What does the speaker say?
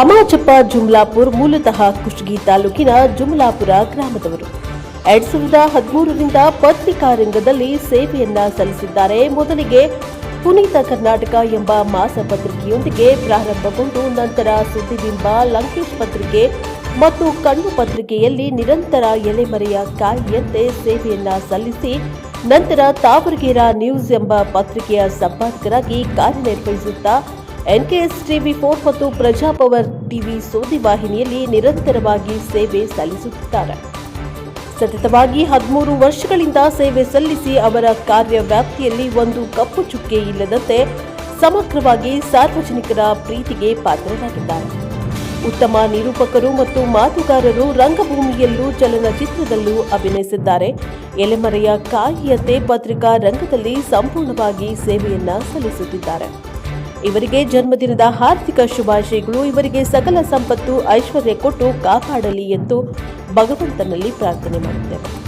ಅಮಾಚಪ್ಪ ಜುಮ್ಲಾಪುರ್ ಮೂಲತಃ ಕುಷ್ಟಗಿ ತಾಲೂಕಿನ ಜುಮ್ಲಾಪುರ ಗ್ರಾಮದವರು. ಎರಡ್ ಸಾವಿರದ ಹದಿಮೂರರಿಂದ ಪತ್ರಿಕಾ ರಂಗದಲ್ಲಿ ಸೇವೆಯನ್ನ ಸಲ್ಲಿಸಿದ್ದಾರೆ. ಮೊದಲಿಗೆ ಪುನೀತ ಕರ್ನಾಟಕ ಎಂಬ ಮಾಸ ಪತ್ರಿಕೆಯೊಂದಿಗೆ ಪ್ರಾರಂಭಗೊಂಡು ನಂತರ ಸುದ್ದಿಬಿಂಬ ಲಂಕೇಶ್ ಪತ್ರಿಕೆ ಮತ್ತು ಕಣ್ಣು ಪತ್ರಿಕೆಯಲ್ಲಿ ನಿರಂತರ ಎಲೆಮರೆಯ ಕಾಯಿಯಂತೆ ಸೇವೆಯನ್ನ ಸಲ್ಲಿಸಿ, ನಂತರ ತಾವರಗೇರ ನ್ಯೂಸ್ ಎಂಬ ಪತ್ರಿಕೆಯ ಸಂಪಾದಕರಾಗಿ ಕಾರ್ಯನಿರ್ವಹಿಸುತ್ತಾ ಎನ್ಕೆಎಸ್ ಟಿವಿ ಫೋರ್ ಮತ್ತು ಪ್ರಜಾಪವರ್ ಟಿವಿ ಸುದ್ದಿ ವಾಹಿನಿಯಲ್ಲಿ ನಿರಂತರವಾಗಿ ಸೇವೆ ಸಲ್ಲಿಸುತ್ತಿದ್ದಾರೆ. ಸತತವಾಗಿ ಹದಿಮೂರು ವರ್ಷಗಳಿಂದ ಸೇವೆ ಸಲ್ಲಿಸಿ ಅವರ ಕಾರ್ಯವ್ಯಾಪ್ತಿಯಲ್ಲಿ ಒಂದು ಕಪ್ಪು ಚುಕ್ಕೆ ಇಲ್ಲದಂತೆ ಸಮಗ್ರವಾಗಿ ಸಾರ್ವಜನಿಕರ ಪ್ರೀತಿಗೆ ಪಾತ್ರರಾಗಿದ್ದಾರೆ. ಉತ್ತಮ ನಿರೂಪಕರು ಮತ್ತು ಮಾತುಗಾರರು ರಂಗಭೂಮಿಯಲ್ಲೂ ಚಲನಚಿತ್ರದಲ್ಲೂ ಅಭಿನಯಿಸಿದ್ದಾರೆ. ಎಲೆಮರೆಯ ಕಾಯಿಯತೆ ಪತ್ರಿಕಾ ರಂಗದಲ್ಲಿ ಸಂಪೂರ್ಣವಾಗಿ ಸೇವೆಯನ್ನ ಸಲ್ಲಿಸುತ್ತಿದ್ದಾರೆ. ಇವರಿಗೆ ಜನ್ಮದಿನದ ಹಾರ್ದಿಕ ಶುಭಾಶಯಗಳು. ಇವರಿಗೆ ಸಕಲ ಸಂಪತ್ತು ಐಶ್ವರ್ಯ ಕೊಟ್ಟು ಕಾಪಾಡಲಿ ಎಂದು ಭಗವಂತನಲ್ಲಿ ಪ್ರಾರ್ಥನೆ ಮಾಡುತ್ತೇವೆ.